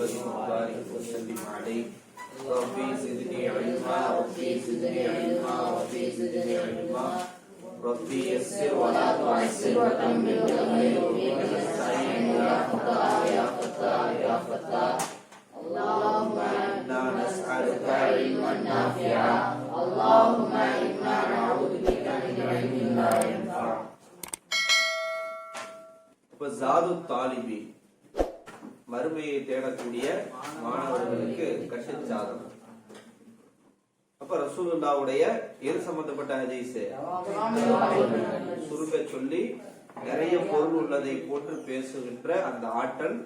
محمد وبارك وسلم عليه ربي زدني علما ربي زدني علما ربي زدني علما. ربي يسر ولا تعسر وكمل وتغير بك نستعين يا فتاح يا فتاح يا فتاح اللهم إنا نسألك علما نافعا. اللهم إنا نعوذ بك من علم لا ينفع. فزاد الطالبين. வறுமையை மறுமையை தேடக்கூடிய மாணவர்களுக்கு கஷத் சாதனம் அப்ப ரசூலுல்லாவுடைய எது சம்பந்தப்பட்ட ஹதீஸ்? சுருக்க சொல்லி நிறைய பொருள் உள்ளதை போன்று பேசுகின்ற அந்த ஆற்றல்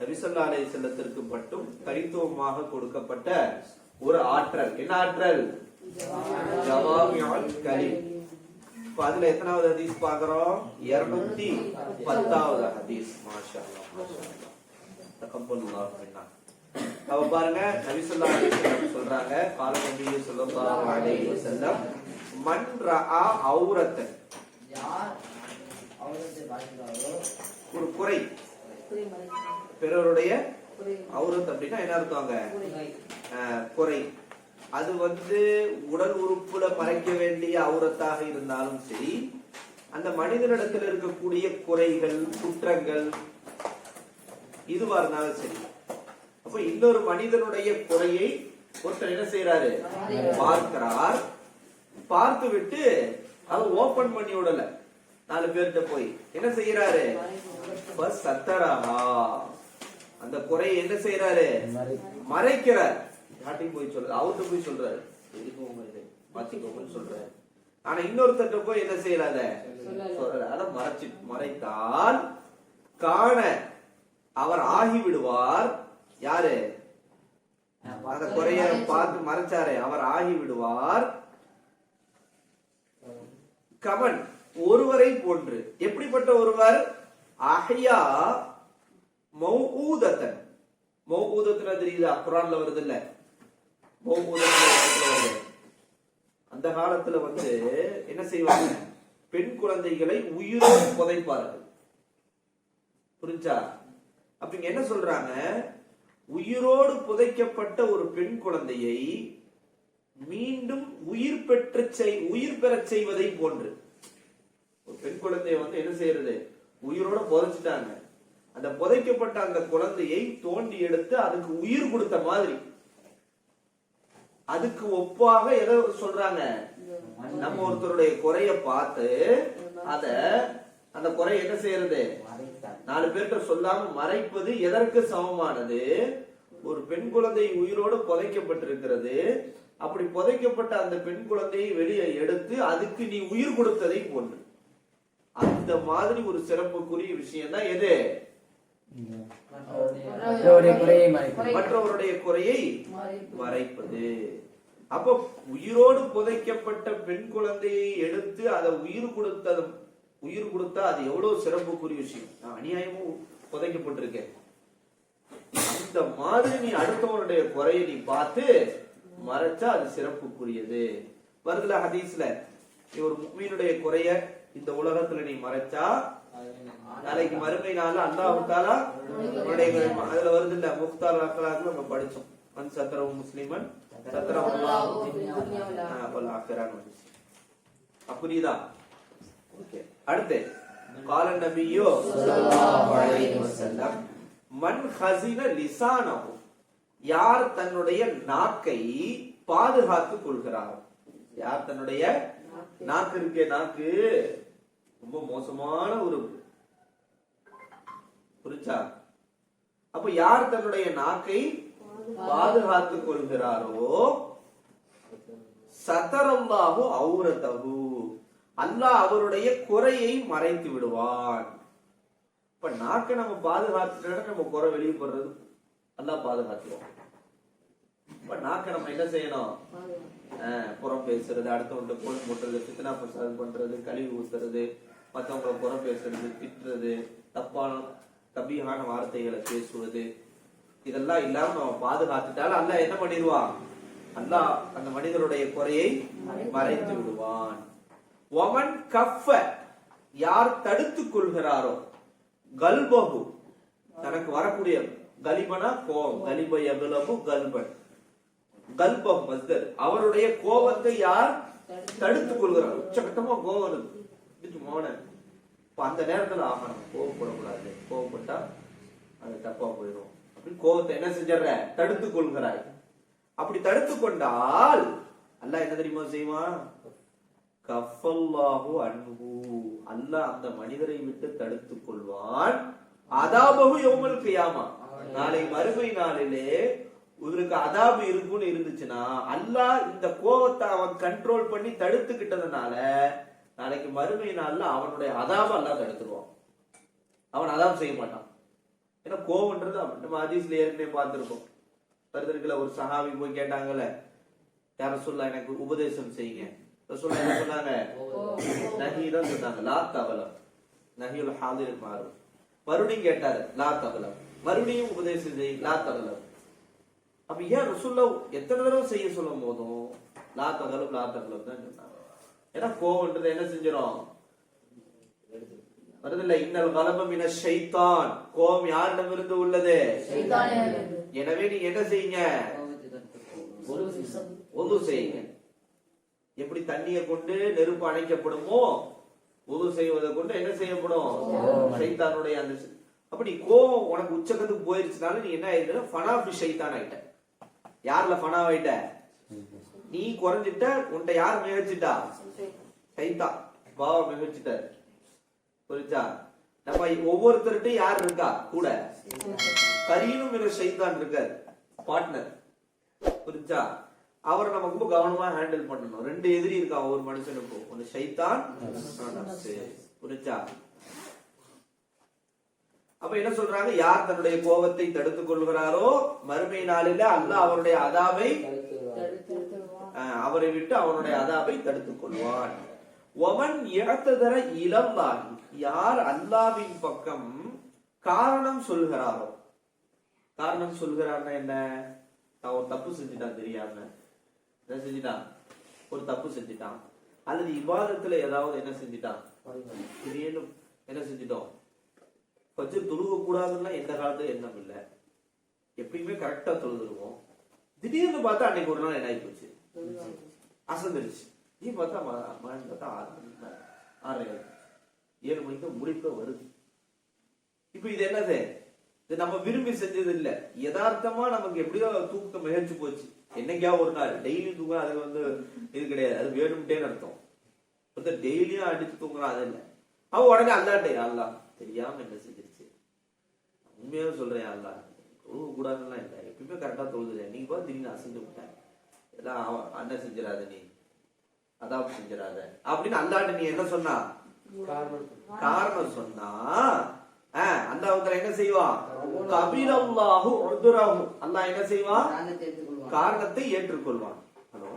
நபிசல்லா அலை செல்லத்திற்கு மட்டும் தனித்துவமாக கொடுக்கப்பட்ட ஒரு ஆற்றல். என்ன ஆற்றல்? ஜவாமியால் கலி இப்ப அதுல எத்தனாவது ஹதீஸ் பாக்குறோம் இருநூத்தி பத்தாவது ஹதீஸ். மாஷா மாஷா அல்லாஹ். தகப்பல்லாஹு மின்னா. அப்ப பாருங்க நபி ஸல்லல்லாஹு அலைஹி வஸல்லம் சொல்றாங்க கால நபி ஸல்லல்லாஹு அலைஹி வஸல்லம் மன் ரஆ ஔரத்தன் யார் பார்க்கிறாரோ? ஒரு குறை. பிறருடைய ஔரத் அப்படின்னா என்ன அர்த்தங்க? அஹ், குறை. அது வந்து உடல் உறுப்புல மறைக்க வேண்டிய ஔரத்தாக இருந்தாலும் சரி அந்த மனிதனிடத்தில் இருக்கக்கூடிய குறைகள் குற்றங்கள் இதுவா இருந்தாலும் சரி. அப்ப இன்னொரு மனிதனுடைய குறையை ஒருத்தர் என்ன செய்யறாரு பார்க்கிறார். பார்த்து விட்டு அவர் ஓபன் பண்ணி விடல. நாலு பேர்கிட்ட போய் என்ன செய்யறாரு சத்தரஹா. அந்த குறையை என்ன செய்யறாரு மறைக்கிறார். யார்ட்டையும் போய் சொல்றாரு அவர்கிட்ட போய் சொல்றாரு. எதுக்கு உங்க இது மாத்திக்கோங்கன்னு சொல்றாரு. ஆனா இன்னொருத்தர்ட்ட போய் என்ன செய்யறாத சொல்றாரு. அத மறைச்சு மறைத்தால் காண அவர் ஆகிவிடுவார். யாரு? அந்த குறைய பார்த்து மறைச்சாரே அவர் ஆகி விடுவார் கமன் ஒருவரை போன்று. எப்படிப்பட்ட ஒருவர்? அஹியா மௌகூதத்தன் மௌகூதத்துல தெரியுதா? குரான்ல வருது இல்ல அந்த காலத்துல வந்து என்ன செய்வாங்க? பெண் குழந்தைகளை உயிரோடு புதைப்பார்கள். புரிஞ்சா? அப்ப இங்க என்ன சொல்றாங்க? உயிரோடு புதைக்கப்பட்ட ஒரு பெண் குழந்தையை மீண்டும் உயிர் பெற்று செய் உயிர் பெறச் செய்வதை போன்று. ஒரு பெண் குழந்தைய வந்து என்ன செய்யறது? உயிரோட புதைச்சிட்டாங்க. அந்த புதைக்கப்பட்ட அந்த குழந்தையை தோண்டி எடுத்து அதுக்கு உயிர் கொடுத்த மாதிரி. அதுக்கு ஒப்பாக எதை சொல்றாங்க. நம்ம ஒருத்தருடைய குறைய பார்த்து அத அந்த குறை என்ன செய்யறது? நாலு பேர்கிட்ட சொல்லாம மறைப்பது எதற்கு சமமானது? ஒரு பெண் குழந்தை உயிரோடு புதைக்கப்பட்டிருக்கிறது. அப்படி புதைக்கப்பட்ட அந்த பெண் குழந்தையை வெளியே எடுத்து அதுக்கு நீ உயிர் கொடுத்ததை போன்று அந்த மாதிரி ஒரு சிறப்புக்குரிய விஷயம் தான் எது? மற்றவருடைய குறையை மறைத்தார் மற்றவருடைய குறையை மறைப்பது. அப்ப உயிரோடு புதைக்கப்பட்ட பெண் குழந்தையை எடுத்து அதை உயிர் கொடுத்தது உயிர் கொடுத்தா அது எவ்வளவு சிறப்புக்குரிய விஷயம். நான் அநியாயமும் புதைக்கப்பட்டிருக்கேன். அந்த மாதிரி நீ அடுத்தவனுடைய குறையை நீ பார்த்து மறைச்சா அது சிறப்புக்குரியது. வருதுல ஹதீஸ்ல நீ ஒரு முக்மீனுடைய குறைய இந்த உலகத்துல நீ மறைச்சா நாளைக்கு மறுமை நாள் அல்லாஹு உன்னுடைய அதுல வருது இல்ல முக்தார் அக்கலாக்கு நம்ம படிச்சோம். மண் சத்திரவு முஸ்லிமன் சத்திரவு புரியுதா? அடுத்து கால நபியோ மண் ஹசின வஸல்லம் யார் தன்னுடைய நாக்கை பாதுகாத்துக் கொள்கிறார்? யார் தன்னுடைய நாக்கு இருக்கே நாக்கு? ரொம்ப மோசமான ஒரு புரிச்சா அப்ப யார் தன்னுடைய நாக்கை பாதுகாத்துக் கொள்கிறாரோ? சதரல்லாஹு அவுரத்தகு அல்லாஹ் அவருடைய குறையை மறைத்து விடுவான். இப்ப நாக்கை நம்ம பாதுகாத்துட்டா நம்ம குறை வெளியே போடுறது அல்லாஹ் பாதுகாத்துருவோம் இப்ப நாக்கை நம்ம என்ன செய்யணும்? புறம் பேசுறது அடுத்தவங்க கோல் போட்டுறது சித்தனா பிரசாதம் பண்றது கழிவு ஊத்துறது மத்தவங்களை புறம் பேசுறது திட்டுறது தப்பான தப்பியான வார்த்தைகளை பேசுவது இதெல்லாம் இல்லாம நம்ம பாதுகாத்துட்டாலும் அல்ல என்ன பண்ணிடுவான்? அல்லாஹ் அந்த மனிதனுடைய குறையை மறைத்து விடுவான். ஒமன் கஃப யார் தடுத்துக் கொள்கிறாரோ கல்பகு தனக்கு வரக்கூடிய கலிபனா கோபம் கலிப எவ்வளவு கல்பன். கல்பம் மஸ்தர் அவருடைய கோபத்தை யார் தடுத்துக் கொள்கிறார்? உச்சகட்டமா கோவம் வருது. மோன. அந்த நேரத்துல ஆமா கோபப்படக்கூடாது. கோவப்படக்கூடாது கோவப்பட்டா அது தப்பா போயிடும். அப்படி கோபத்தை என்ன செஞ்சிடற? தடுத்துக் கொள்கிறாய். அப்படி தடுத்துக் கொண்டால் அல்ல என்ன தெரியுமா செய்வான்? கஃபல்லாஹு அன்பு அல்லாஹ் அந்த மனிதரை விட்டு தடுத்துக் கொள்வான். அதாபகு யௌமல் கியாமா. நாளை மறுமை நாளிலே இவருக்கு அதாபு இருக்கும்னு இருந்துச்சுன்னா அல்லாஹ் இந்த கோவத்தை அவன் கண்ட்ரோல் பண்ணி தடுத்துக்கிட்டதுனால நாளைக்கு மறுமை நாள்ல அவனுடைய அதாப அல்லாஹ் தடுத்துருவான். அவன் அதாபம் செய்ய மாட்டான். ஏன்னா கோவம்ன்றது அவன். நம்ம அதிசல ஏற்கனவே பார்த்துருக்கோம். வருதற்குல ஒரு சஹாபி போய் கேட்டாங்கல்ல யார சொல்ல எனக்கு உபதேசம் செய்யுங்க. ரசூலுல்லாஹ் என்ன சொன்னாங்க? நஹி தான் சொன்னாங்க. லா தவலம் நஹியுல் ஹாதிர் மாறும். மறுபடியும் கேட்டாரு லா தவலம் மறுபடியும் உபதேசம் செய் லா தவலம் அப்ப ஏன் ரசூல்லா எத்தனை தடவை செய்ய சொல்லும் போதும் லா தகலம் லா தகலம் தான் சொன்னாங்க. ஏன்னா கோவம்ன்றது என்ன செஞ்சிடும் வருதில்ல. இன்னல் கலபம் இன ஷைத்தான். கோபம் யாரிடமிருந்து உள்ளது? எனவே நீங்க என்ன செய்யுங்க? ஒது செய்யுங்க. எப்படி தண்ணியை கொண்டு நெருப்பு அணைக்கப்படுமோ உது செய்வதை கொண்டு என்ன செய்யப்படும்? சைத்தானுடைய அந்த அப்படி கோபம் உனக்கு உச்சக்கத்துக்கு போயிருச்சுனால நீ என்ன ஆயிட்ட? ஃபனாஃபி சைத்தான் ஆயிட்ட. யார்ல ஃபனா ஆயிட்ட? நீ குறைஞ்சிட்ட உன்ட்ட யார் மிகச்சிட்டா? சைத்தான். பாவா மிகச்சிட்டார் புரிஞ்சா? நம்ம ஒவ்வொருத்தருட்டும் யார் இருக்கா? கூட. கரீனும் சைத்தான் இருக்கார். பார்ட்னர் புரிஞ்சா? அவரை நம்ம ரொம்ப கவனமா ஹேண்டில் பண்ணணும். ரெண்டு எதிரி இருக்கா? ஒவ்வொரு மனுஷனுக்கும் ஒன்னு சைத்தான் புரிஞ்சா? அப்ப என்ன சொல்றாங்க? யார் தன்னுடைய கோபத்தை தடுத்துக் கொள்கிறாரோ மறுமை நாளில அல்லாஹ் அவருடைய அதாவை அஹ், அவரை விட்டு அவனுடைய அதாவை தடுத்துக் கொள்வான். ஒவன் இடத்ததர இளம்பாகி யார் அல்லாவின் பக்கம் காரணம் சொல்கிறாரோ? காரணம் சொல்கிறார்னா என்ன? நான் ஒரு தப்பு செஞ்சுட்டான் தெரியாம. என்ன செஞ்சுட்டான்? ஒரு தப்பு செஞ்சுட்டான். அல்லது இபாதத்துல ஏதாவது என்ன செஞ்சுட்டான்? திடீர்னு என்ன செஞ்சுட்டோம்? கொஞ்சம் தொழுக கூடாதுன்னா எந்த காலத்துல எண்ணம் இல்ல. எப்பயுமே கரெக்டா தொழுதுருவோம். திடீர்னு பார்த்தா அன்னைக்கு ஒரு நாள் என்ன ஆகி போச்சு அசந்துருச்சு. நீ பார்த்தா ம- மணி பார்த்தா ஆறு மணி. ஆறரை. ஏழு மணிக்கு முடிப்ப வருது. இப்ப இது என்னது? இது நம்ம விரும்பி செஞ்சது இல்ல. யதார்த்தமா நமக்கு எப்படியோ தூக்கம் மிகச்சு போச்சு. என்னைக்கா ஒரு நாள்? டெய்லி தூக்கம் அது வந்து இது கிடையாது. அது வேணும்ட்டே அர்த்தம். வந்து டெய்லியும் அடிச்சு தூங்குறான் அது இல்ல. அவன் உடனே அல்லாட்டே அல்லா தெரியாம என்ன செஞ்சிருச்சு? உண்மையாக சொல்றேன் அல்லா தொழுக கூடாதுலாம் இல்லை. எப்பயுமே கரெக்டா தொழுதுறேன் நீங்க பார்த்து திடீர்னு அசைஞ்சு விட்டேன் எல்லாம் அவன் அண்ணன் செஞ்சிடாத நீ. அதான் செஞ்சிடாத. அப்படின்னு அல்லாட்ட நீ என்ன சொன்னா? காரணம். சொன்னா ஆஹ் அல்லாஹ் என்ன செய்வான் உதுரஹு அல்லாஹ் என்ன செய்வான் காரணத்தை ஏற்றுக்கொள்வான். ஹலோ?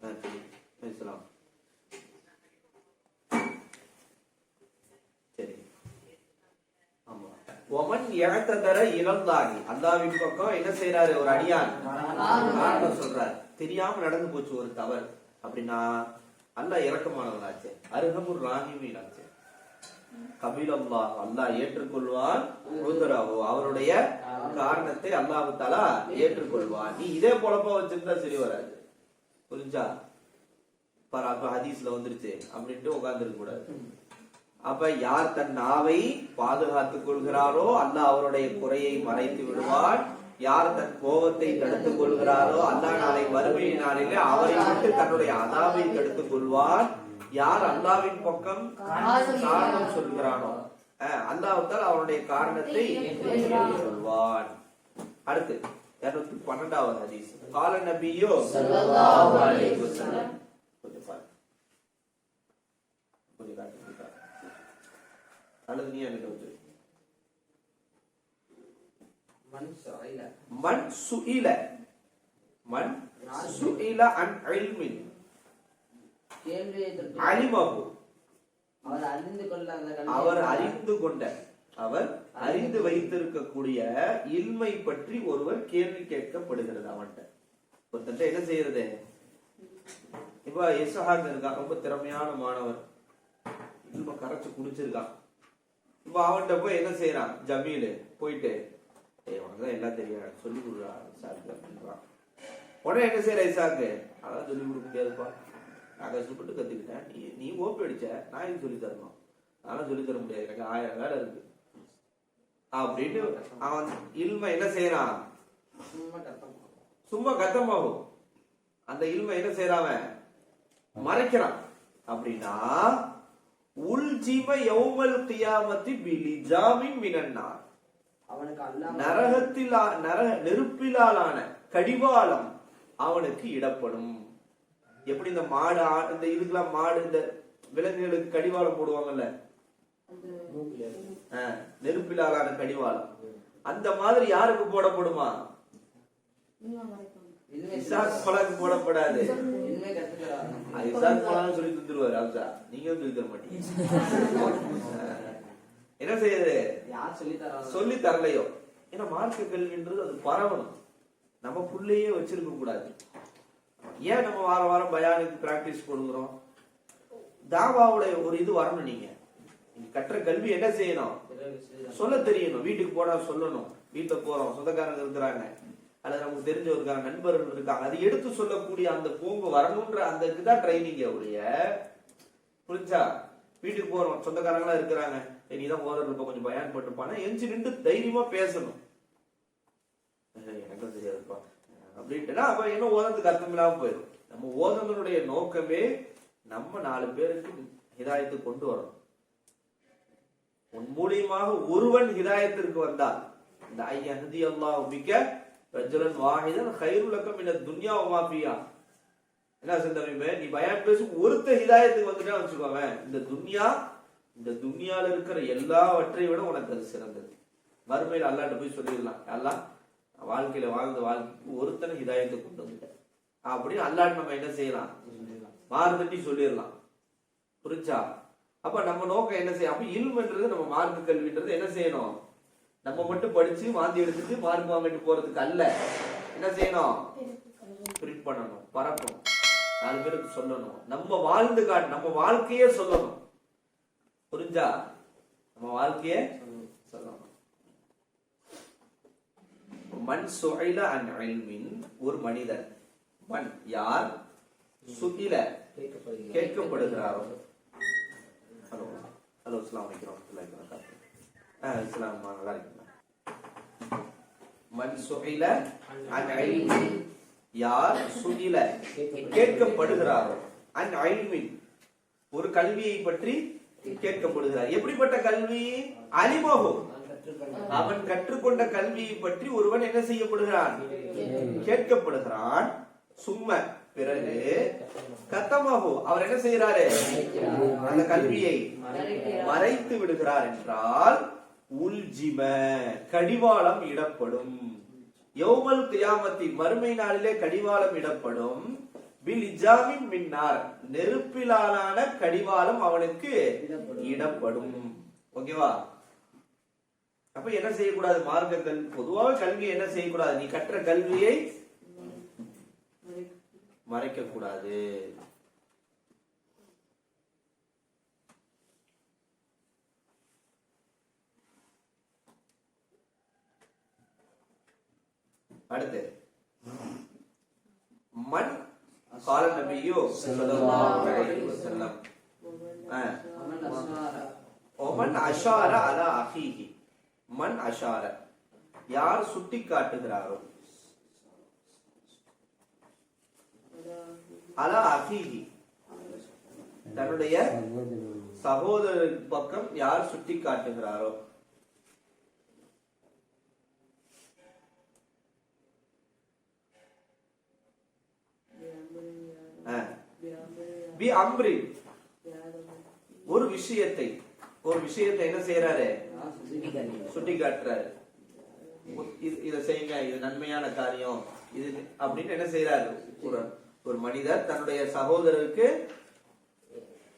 சரி. பேசலாம். சரி. ஆமா. ஒமன் இழத்ததர இழந்தாகி அல்லாவின் பக்கம் என்ன செய்யறாரு ஒரு அடியான். காரணம் சொல்றாரு. தெரியாம நடந்து போச்சு ஒரு தவறு. அப்படின்னா அல்ல இறக்கமானவனாச்சே. அருகமுர் ராகிமீனாச்சு. கபில் அல்லாஹ் அல்லாஹ் ஏற்றுக்கொள்வான் உதுரஹு அவருடைய காரணத்தை அல்லாஹு தாலா ஏற்றுக்கொள்வான். நீ இதே பொழப்ப வச்சிருந்தா சரி வராது. புரிஞ்சா? பாரு அப்ப ஹதீஸ்ல வந்துருச்சு. அப்படின்ட்டு உட்கார்ந்துருக்க கூடாது. அப்ப யார் தன் நாவை பாதுகாத்துக் கொள்கிறாரோ அல்லாஹ் அவருடைய குறையை மறைத்து விடுவான். யார் தன் கோபத்தை தடுத்துக் கொள்கிறாரோ அல்லாஹ் நாளை வறுமையினாலே அவரை விட்டு தன்னுடைய அதாவை தடுத்துக் கொள்வான். யார் அல்லாவின் பக்கம் காரணம் சொல்கிறானோ. அஹ், அல்லாஹ்வுத்தால் அவனுடைய காரணத்தை சொல்வான். அடுத்து இருநூத்தி பன்னெண்டாவது ஹதீஸ். கால நபியோ. அல்லது நீ எனக்கு மண் சுயில மண் சுயில அன் இல்மின். அலிமஹு அவர் அறிந்து கல்வியை அவர் அறிந்து கொண்ட அவர் அறிந்து வைத்திருக்கக்கூடிய இல்மை பற்றி ஒருவர் கேள்வி கேட்கப்படுகிறது அவன்கிட்ட. ஒருத்தன்ட்ட என்ன செய்யறது? இப்ப இசஹாக் இருக்கா ரொம்ப திறமையான மாணவர். இல்ம கரைச்சு குடிச்சிருக்கான். இப்ப அவன்கிட்ட போய் என்ன செய்யறான்? ஜமீல் போயிட்டு ஏய் உனக்கு தான் எல்லாம் தெரியும். சொல்லி அப்படின்றான். உடனே என்ன செய்யற இசாக்கு அதான் சொல்லி கொடுக்க முடியாதுப்பா. நான் கஷ்டப்பட்டு கத்துக்கிட்டேன். நீ நீ ஓப்பி அடிச்ச நான் எனக்கு சொல்லி தரணும். அதெல்லாம் சொல்லி தர முடியாது. எனக்கு ஆயிரம் வேலை இருக்கு. அப்படின்னு அவன் இல்ம என்ன செய்யறான்? சும்மா கத்தம் சும்மா கத்தமாகும் அந்த இல்ம என்ன செய்யறான்? மறைக்கிறான். அப்படின்னா உள்ஜிம யௌமல் கியாமத்தி பிலிஜாமின் மினன்னார். அவனுக்கு நரகத்தில் நரக நெருப்பிலாலான கடிவாளம் அவனுக்கு இடப்படும். எப்படி இந்த மாடு இந்த இதுக்கெல்லாம் மாடு இந்த விலங்குகளுக்கு கடிவாளம் போடுவாங்கல்ல? ஆ, நெருப்பிலாலான கடிவாளம். அந்த மாதிரி யாருக்கு போடப்படுமா? இனிமே இசாக் பழக்கு போடப்படாது. இசாக் பழம் சொல்லி தந்துருவாரு அம்சா நீங்க சொல்லி தர மாட்டீங்க. என்ன செய்யுது? யார் சொல்லி தரலையோ. ஏன்னா மார்க்க கல்வின்றது அது பரவணும். நமக்குள்ளேயே வச்சிருக்க கூடாது ஏன் நம்ம வார வாரம் பயானுக்கு பிராக்டிஸ் கொடுக்குறோம் தாவாவுடைய ஒரு இது வரணும் நீங்க. நீங்க கற்ற கல்வி என்ன செய்யணும்? சொல்ல தெரியணும். வீட்டுக்கு போனா சொல்லணும். வீட்டுல போறோம். சொந்தக்காரங்க இருக்கிறாங்க. அல்லது நமக்கு தெரிஞ்சவர் இருக்காங்க நண்பர்கள் இருக்காங்க. அது எடுத்து சொல்லக்கூடிய அந்த போங்கு வரணும்ன்ற அந்த இதுதான் ட்ரைனிங் அவருடைய புரிஞ்சா? வீட்டுக்கு போறோம். சொந்தக்காரங்களா இருக்கிறாங்க. "ஏய், நீதான் ஓதர் இருப்ப கொஞ்சம் பயான் போட்டுப்பானா எஞ்சி நின்று தைரியமா பேசணும். அப்படின்ட்டுனா அப்ப இன்னும் ஓதத்துக்கு அர்த்தம் இல்லாம போயிடும். நம்ம ஓதனுடைய நோக்கமே நம்ம நாலு பேருக்கு ஹிதாயத்தை கொண்டு வரணும். உன் மூலியமாக ஒருவன் ஹிதாயத்திற்கு வந்தால் இந்த ஐயஹதி அல்லா மிக்க பிரஜலன் வாஹிதன் ஹைருலக்கம் மின துன்யா உமாபியா என்ன சிந்தமே நீ பயான் பேசி ஒருத்த ஹிதாயத்துக்கு வந்துட்டா வச்சுக்கோவேன். இந்த துன்யா இந்த துன்யால இருக்கிற எல்லாவற்றையும் விட உனக்கு அது சிறந்தது. மறுமையில் அல்லாட்ட போய் சொல்லிடலாம். எல்லாம் வாழ்க்கையில வாழ்ந்த வாழ்க்கை ஒருத்தனை இதாயத்தை கொண்டு வந்துட்டேன் அப்படின்னு அல்லாட்ட நம்ம என்ன செய்யலாம்? மாறுதட்டி சொல்லிடலாம். புரிஞ்சா? அப்ப நம்ம நோக்கம் என்ன செய்யும் அப்ப இல்மன்றது நம்ம மார்க்க கல்வின்றது என்ன செய்யணும்? நம்ம மட்டும் படிச்சு வாந்தி எடுத்துட்டு மார்க் வாங்கிட்டு போறதுக்கு அல்ல. என்ன செய்யணும்? பிரிட் பண்ணணும் பரப்பணும். நாலு பேருக்கு சொல்லணும். நம்ம வாழ்ந்து காட்டு நம்ம வாழ்க்கையே சொல்லணும். புரிஞ்சா? நம்ம வாழ்க்கையே சொல்லணும் மண் சுகைல அன் இல்மின் ஒரு மனிதன். மண் யார்? சுகில. கேட்கப்படுகிறாரோ. ஹலோ. ஹலோ அஸ்லாம் வலைக்கம் ஆ இஸ்லாம் நல்லா இருக்கீங்களா மண் சுகில அன் இல்மின் யார்? சுகில. கேட்கப்படுகிறாரோ. அன் ஐல்மின் ஒரு கல்வியை பற்றி கேட்கப்படுகிறார். எப்படிப்பட்ட கல்வி? அலிமோகம் அவன் கற்றுக்கொண்ட கல்வியை பற்றி ஒருவன் என்ன செய்யப்படுகிறான்? கேட்கப்படுகிறான். சும்ம பிறகு கத்தமாகோ அவர் என்ன செய்யறாரு அந்த கல்வியை மறைத்து விடுகிறார் என்றால் உல்ஜிம கடிவாளம் இடப்படும். யௌமல் கியாமத்தி மறுமை நாளிலே கடிவாளம் இடப்படும். பில் இஜாமின் மின்னார் நெருப்பிலான கடிவாளம் அவனுக்கு இடப்படும். ஓகேவா? அப்ப என்ன செய்யக்கூடாது? மார்க்க கல்வி பொதுவாக கல்வி என்ன செய்யக்கூடாது? நீ கற்ற கல்வியை மறைக்க கூடாது அடுத்து. மண் கால நபியோ ஸல்லல்லாஹு அலைஹி வஸல்லம். ஆ. அவன் அஸ்மாரா ஒமன் அஷார அலா அஹீஹி. மண் அஷார. யார் சுட்டி காட்டுகிறாரோ? அலா அஹீஹி தன்னுடைய சகோதரர் பக்கம் யார் சுட்டி காட்டுகிறாரோ. பி அம்ரி ஒரு விஷயத்தை ஒரு விஷயத்தை என்ன செய்யறாரு சுட்டி காட்டுறாரு இது- இதை செய்யுங்க இது நன்மையான காரியம். இது அப்படின்னு என்ன செய்யறாரு ஒரு ஒரு மனிதர் தன்னுடைய சகோதரருக்கு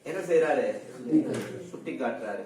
என்ன செய்யறாரு சுட்டி காட்டுறாரு